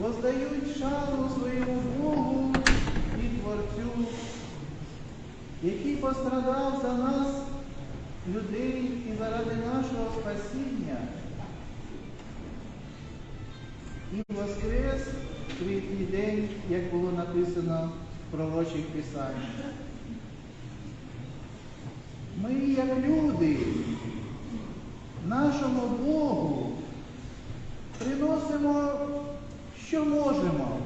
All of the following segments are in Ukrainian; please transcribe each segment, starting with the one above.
воздають шану своєму Богу і Творцю, який пострадав за нас, людей, і заради нашого спасіння. І воскрес третій день, як було написано в пророчих писаннях. Ми, як люди, нашому Богу приносимо, що можемо.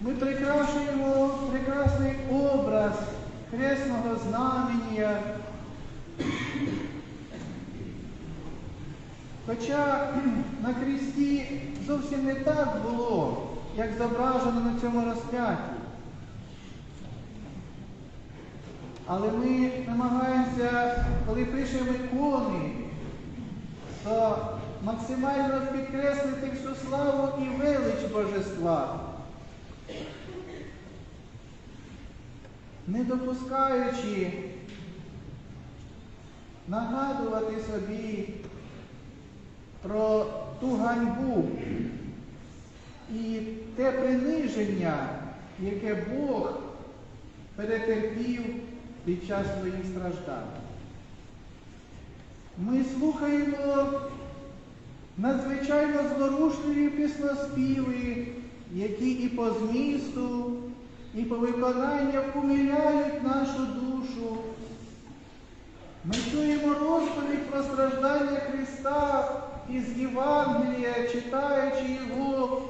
Ми прикрашуємо прекрасний образ хресного знамення. Хоча на хресті зовсім не так було, як зображено на цьому розп'ятті. Але ми намагаємося, коли пишемо ікони, то максимально підкреслити всю славу і велич Божества, не допускаючи нагадувати собі про ту ганьбу і те приниження, яке Бог перетерпів під час своїх страждань. Ми слухаємо надзвичайно зворушливі пісноспіви, які і по змісту, і по виконанню умиляють нашу душу. Ми чуємо розповідь про страждання Христа із Євангелія, читаючи його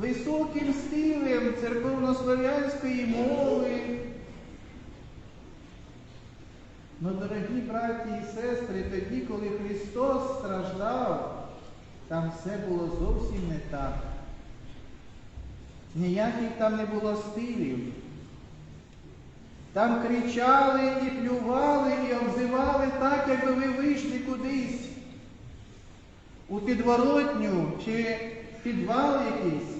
високим стилем церковнослов'янської мови. Ну, дорогі браті і сестри, тоді, коли Христос страждав, там все було зовсім не так. Ніяких там не було стилів. Там кричали і плювали, і обзивали так, якби ви вийшли кудись у підворотню чи підвал якийсь.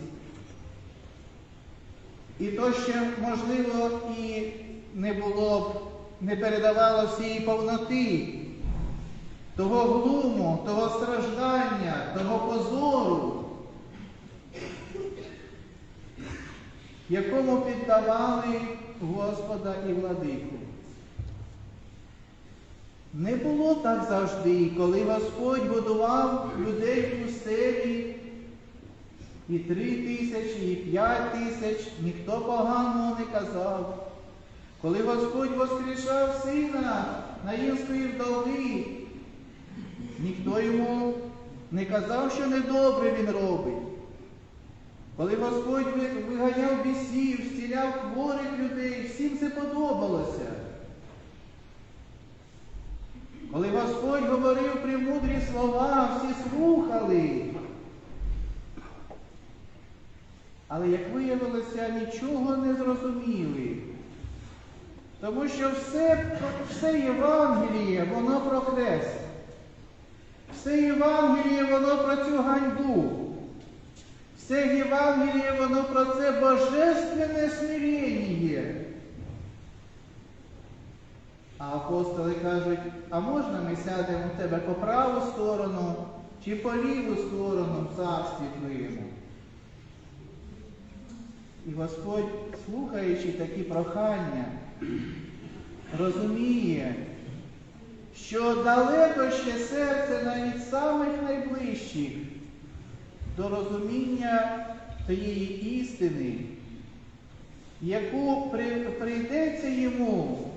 І то ще, можливо, і не було б, не передавало всієї повноти, того глуму, того страждання, того позору, якому піддавали Господа і владику. Не було так завжди, коли Господь будував людей в пустелі, і три тисячі, і п'ять тисяч, ніхто поганого не казав. Коли Господь воскрешав сина Наїнської вдови, ніхто йому не казав, що недобре він робить. Коли Господь виганяв бісів, зціляв хворих людей, всім це подобалося. Коли Господь говорив премудрі слова, всі слухали. Але, як виявилося, нічого не зрозуміли. Тому що все, все Євангеліє, воно про хрест. Все Євангеліє, воно про цю ганьбу. Все Євангеліє, воно про це божественне смирення. А апостоли кажуть, а можна ми сядемо в тебе по праву сторону чи по ліву сторону в царстві твоєму? І Господь, слухаючи такі прохання, розуміє, що далеко ще серце навіть самих найближчих до розуміння тієї істини, яку прийдеться йому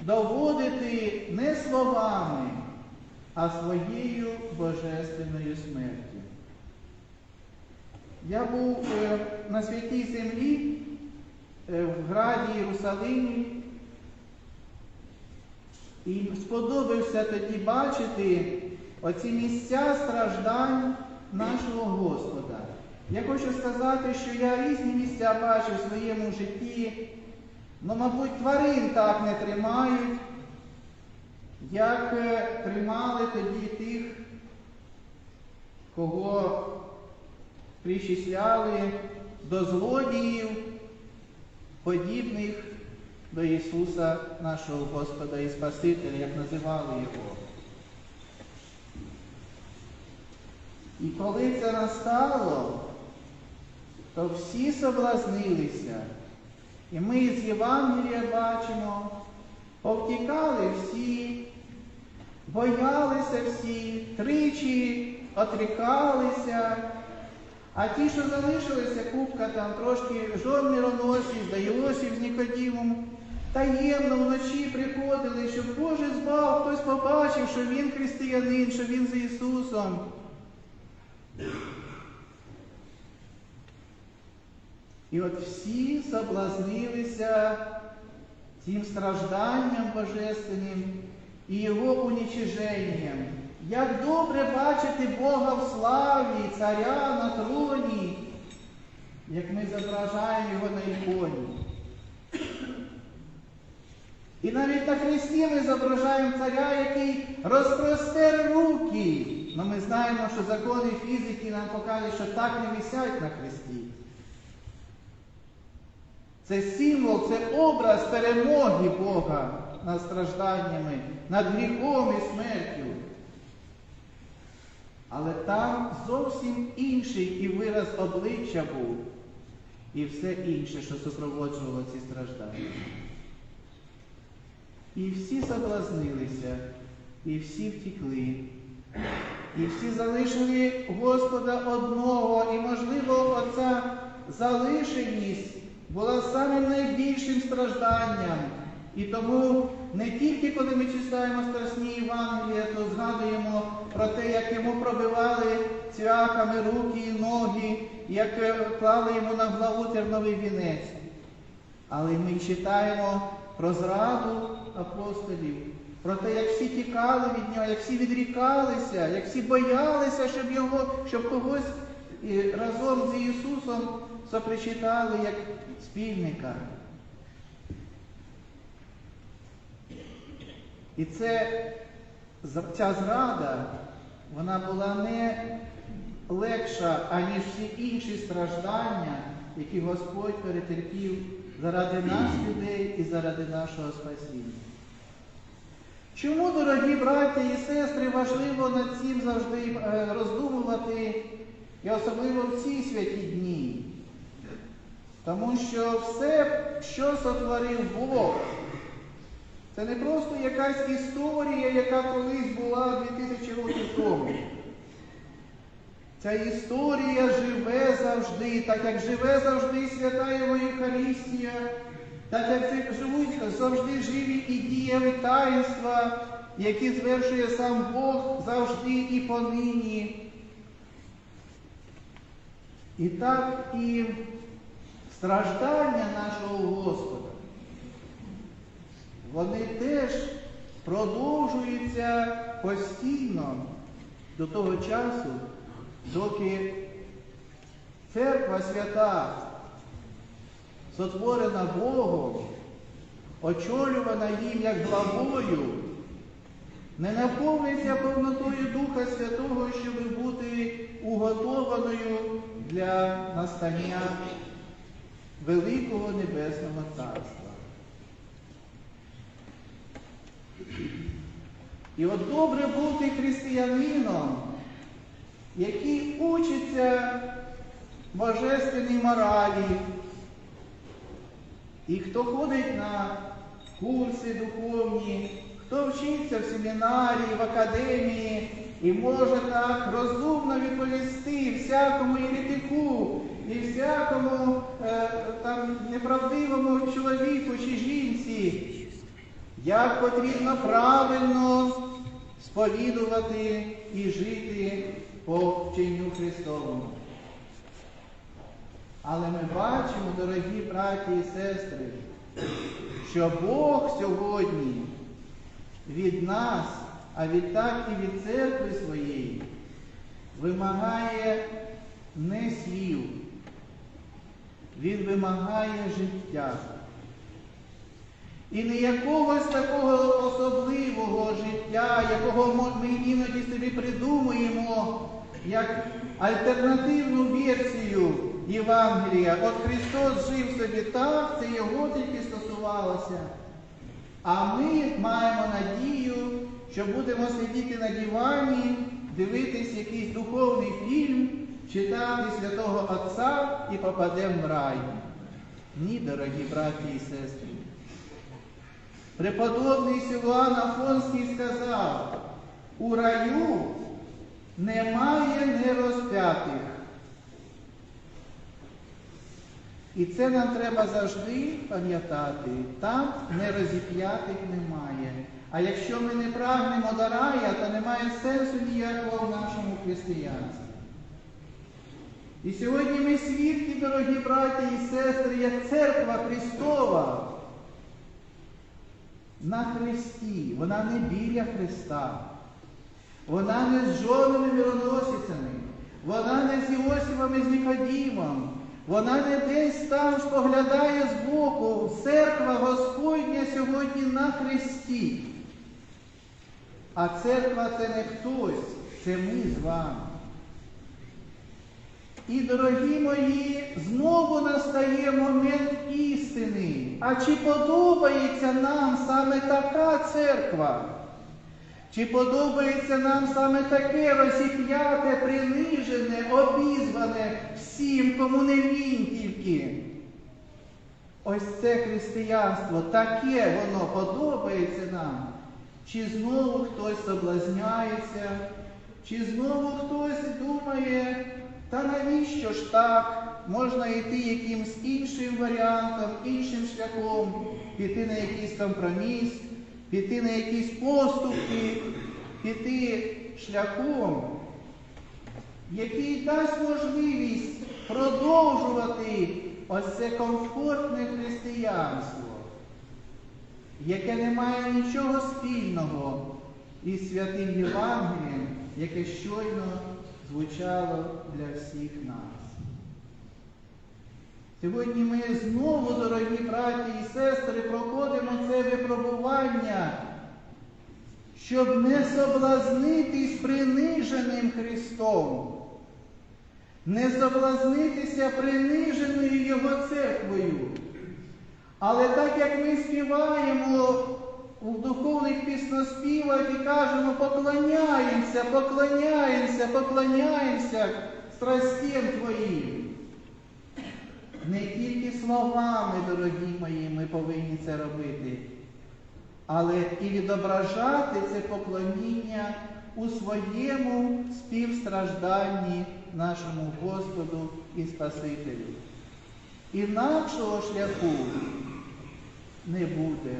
доводити не словами, а своєю божественною смертю. Я був е, на святій землі в граді Єрусалимі і сподобався тоді бачити оці місця страждань нашого Господа. Я хочу сказати, що я різні місця бачив в своєму житті, але, мабуть, тварин так не тримають, як е, тримали тоді тих, кого причисляли до злодіїв, подібних до Ісуса, нашого Господа і Спасителя, як називали Його. І коли це настало, то всі соблазнилися. І ми з Євангелія бачимо, повтікали всі, боялися всі, тричі отрікалися. А ті, що залишилися, купка там трошки да Йосиф з Нікодімом, таємно вночі приходили, щоб Боже збав, хтось побачив, що він християнин, що він з Ісусом. І от всі соблазнилися цим стражданням божественним і його унічиженням. Як добре бачити Бога в славі, царя на троні, як ми зображаємо його на іконі. І навіть на хресті ми зображаємо царя, який розпростер руки. Но ми знаємо, що закони фізики нам показують, що так не висять на хресті. Це символ, це образ перемоги Бога над стражданнями, над гріхом і смертю. Але там зовсім інший і вираз обличчя був, і все інше, що супроводжувало ці страждання. І всі соблазнилися, і всі втікли, і всі залишили Господа одного, і, можливо, оця залишеність була самим найбільшим стражданням. І тому не тільки коли ми читаємо страсні Євангелія, то згадуємо про те, як йому пробивали цвяхами руки і ноги, як е, клали йому на главу терновий вінець. Але ми читаємо про зраду апостолів, про те, як всі тікали від нього, як всі відрікалися, як всі боялися, щоб його, щоб когось разом з Ісусом сопричитали як спільника. І це, ця зрада, вона була не легша, аніж всі інші страждання, які Господь перетерпів заради нас, людей і заради нашого спасіння. Чому, дорогі браття і сестри, важливо над цим завжди е, роздумувати, і особливо в ці святі дні? Тому що все, що сотворив Бог, це не просто якась історія, яка колись була 2000 років тому. Ця історія живе завжди, так як живе завжди свята Євхаристія, так як живуть завжди живі і дієві таїнства, які звершує сам Бог завжди і понині. І так і страждання нашого Господа, вони теж продовжуються постійно до того часу, доки церква свята, сотворена Богом, очолювана їм як главою, не наповниться повнотою Духа Святого, щоб бути уготованою для настання Великого Небесного Царства. І от добре бути християнином, який учиться божественній моралі. І хто ходить на курси духовні, хто вчиться в семінарії, в академії і може так розумно відповісти всякому єретику і всякому е, там неправдивому чоловіку чи жінці, як потрібно правильно сповідувати і жити по вченню Христовому. Але ми бачимо, дорогі браті і сестри, що Бог сьогодні від нас, а відтак і від церкви своєї, вимагає не слів, Він вимагає життя. І не якогось такого особливого життя, якого ми іноді собі придумуємо, як альтернативну версію Євангелія. От Христос жив собі так, це його тільки стосувалося. А ми маємо надію, що будемо сидіти на дивані, дивитись якийсь духовний фільм, читати святого Отця і попадемо в рай. Ні, дорогі браті і сестри. Преподобний Силуан Афонський сказав, у раю немає нерозп'ятих. І це нам треба завжди пам'ятати. Там нерозіп'ятих немає. А якщо ми не прагнемо до рая, то немає сенсу ніякого в нашому християнстві. І сьогодні ми свідки, дорогі браті і сестри, як церква Христова на Христі. Вона не біля Христа. Вона не з жодними мироносицями. Вона не з Іосифом і з Нікодімом. Вона не десь там споглядає збоку. Церква Господня сьогодні на Христі. А церква це не хтось, це ми з вами. І, дорогі мої, знову настає момент істини. А чи подобається нам саме така церква? Чи подобається нам саме таке розіп'яте, принижене, обізване всім, кому не він тільки? Ось це християнство, таке воно подобається нам. Чи знову хтось соблазняється, чи знову хтось думає, та навіщо ж так? Можна йти якимсь іншим варіантом, іншим шляхом, піти на якийсь компроміс, піти на якісь поступки, піти шляхом, який дасть можливість продовжувати ось це комфортне християнство, яке не має нічого спільного із святим Євангелієм, яке щойно звучало для всіх нас. Сьогодні ми знову, дорогі браті і сестри, проходимо це випробування, щоб не соблазнитись приниженим Христом, не соблазнитися приниженою Його церквою. Але так як ми співаємо у духовних пісноспівах і кажемо, поклоняємося, поклоняємося, поклоняємося страстям Твоїм. Не тільки словами, дорогі мої, ми повинні це робити, але і відображати це поклоніння у своєму співстражданні нашому Господу і Спасителю. Інакшого шляху не буде.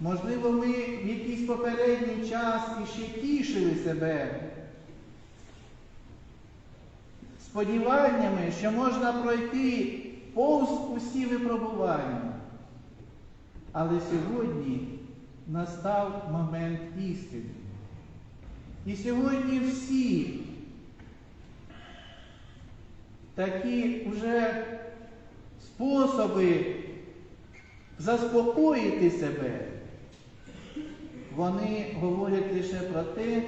Можливо, ми в якийсь попередній час іще тішили себе сподіваннями, що можна пройти повз усі випробування. Але сьогодні настав момент істини. І сьогодні всі такі вже способи заспокоїти себе, вони говорять лише про те,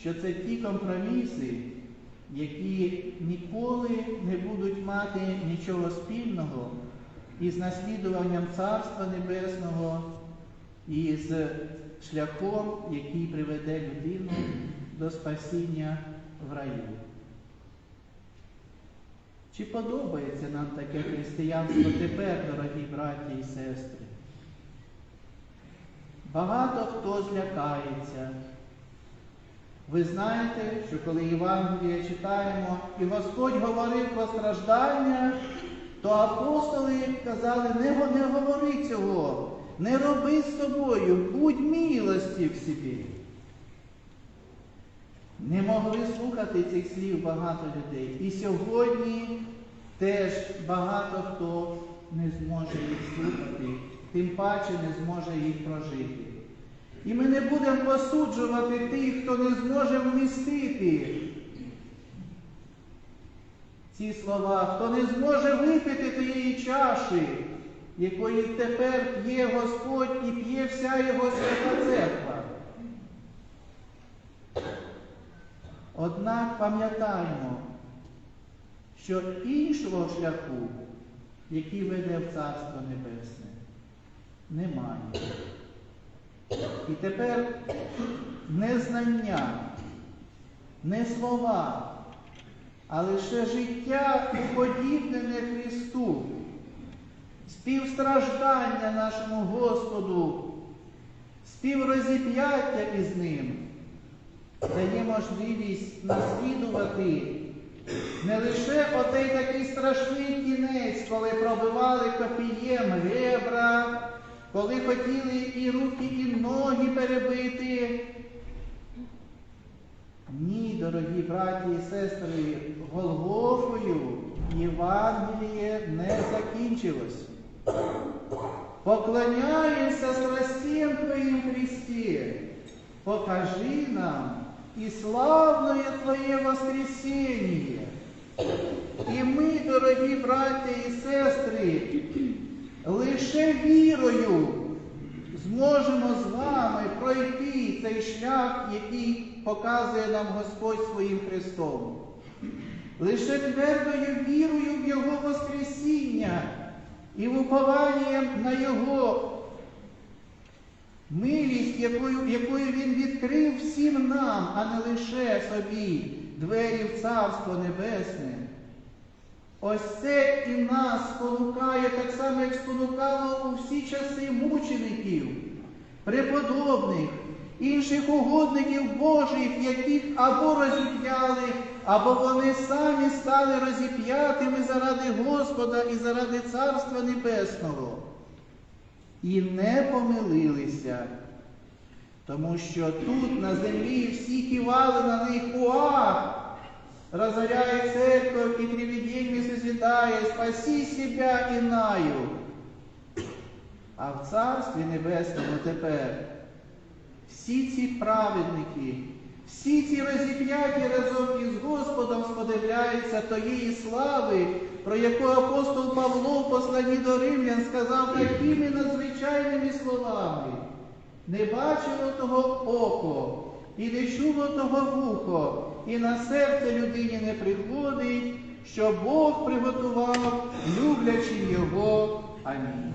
що це ті компроміси, які ніколи не будуть мати нічого спільного із наслідуванням Царства Небесного і з шляхом, який приведе людину до спасіння в раю. Чи подобається нам таке християнство тепер, дорогі браті і сестри? Багато хто злякається. Ви знаєте, що коли Євангелія читаємо, і Господь говорив про страждання, то апостоли казали, не, не говори цього, не роби з собою, будь милості в собі. Не могли слухати цих слів багато людей. І сьогодні теж багато хто не зможе їх слухати, тим паче не зможе їх прожити. І ми не будемо посуджувати тих, хто не зможе вмістити ці слова, хто не зможе випити тієї чаші, якої тепер п'є Господь і п'є вся його свята церква. Однак пам'ятаємо, що іншого шляху, який веде в Царство Небесне, немає. І тепер не знання, не слова, а лише життя уподібнене Христу, співстраждання нашому Господу, співрозіп'яття із Ним дає можливість наслідувати не лише отей такий страшний кінець, коли пробивали копієм ребра, коли хотіли і руки, і ноги перебити. Ні, дорогі браті і сестри, Голгофою Євангеліє не закінчилось. Поклоняємося страстям Твоїм Христі, покажи нам і славное Твоє Воскресіння. І ми, дорогі браті і сестри, лише вірою зможемо з вами пройти цей шлях, який показує нам Господь своїм Христом. Лише твердою вірою в Його Воскресіння і упованням на Його милість, якою, якою Він відкрив всім нам, а не лише собі двері в Царство Небесне. Ось це і нас спонукає, так само, як спонукало у всі часи мучеників, преподобних, інших угодників Божих, яких або розіп'яли, або вони самі стали розіп'ятими заради Господа і заради Царства Небесного. І не помилилися, тому що тут на землі всі кивали на них уа, разоряет церковь и привидениями созидая, спаси себя інаю. А в Царстві Небесному тепер всі ці праведники, всі ці розіп'яті разом із Господом сподивляються тієї слави, про яку апостол Павло в посланні до Римлян сказав такими надзвичайними словами. Не бачило того око, і не чуло того вухо, і на серце людині не приходить, що Бог приготував люблячим його. Амінь.